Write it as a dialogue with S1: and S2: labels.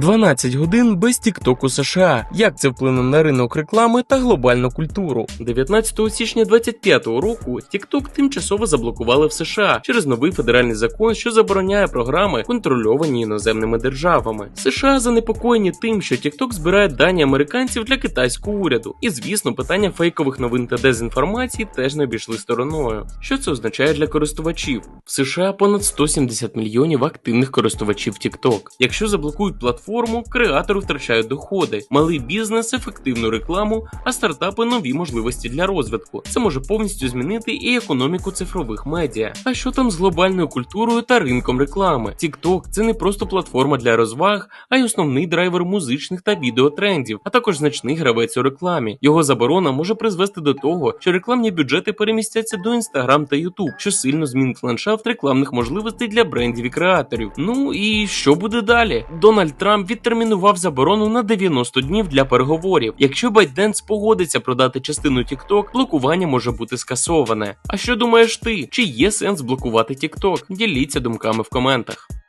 S1: 12 годин без Тіктоку США. Як це вплине на ринок реклами та глобальну культуру? 19 січня 2025 року TikTok тимчасово заблокували в США через новий федеральний закон, що забороняє програми, контрольовані іноземними державами. США занепокоєні тим, що TikTok збирає дані американців для китайського уряду. І звісно, питання фейкових новин та дезінформації теж не обійшли стороною. Що це означає для користувачів? В США понад 170 мільйонів активних користувачів TikTok. Якщо заблокують платформу, креатори втрачають доходи, малий бізнес ефективну рекламу, а стартапи нові можливості для розвитку. Це може повністю змінити і економіку цифрових медіа. А що там з глобальною культурою та ринком реклами? TikTok – це не просто платформа для розваг, а й основний драйвер музичних та відеотрендів, а також значний гравець у рекламі. Його заборона може призвести до того, що рекламні бюджети перемістяться до Instagram та YouTube, що сильно змінить ландшафт рекламних можливостей для брендів і креаторів. Ну і що буде далі? Дональд Трамп відтермінував заборону на 90 днів для переговорів. Якщо ByteDance погодиться продати частину TikTok, блокування може бути скасоване. А що думаєш ти? Чи є сенс блокувати TikTok? Діліться думками в коментах.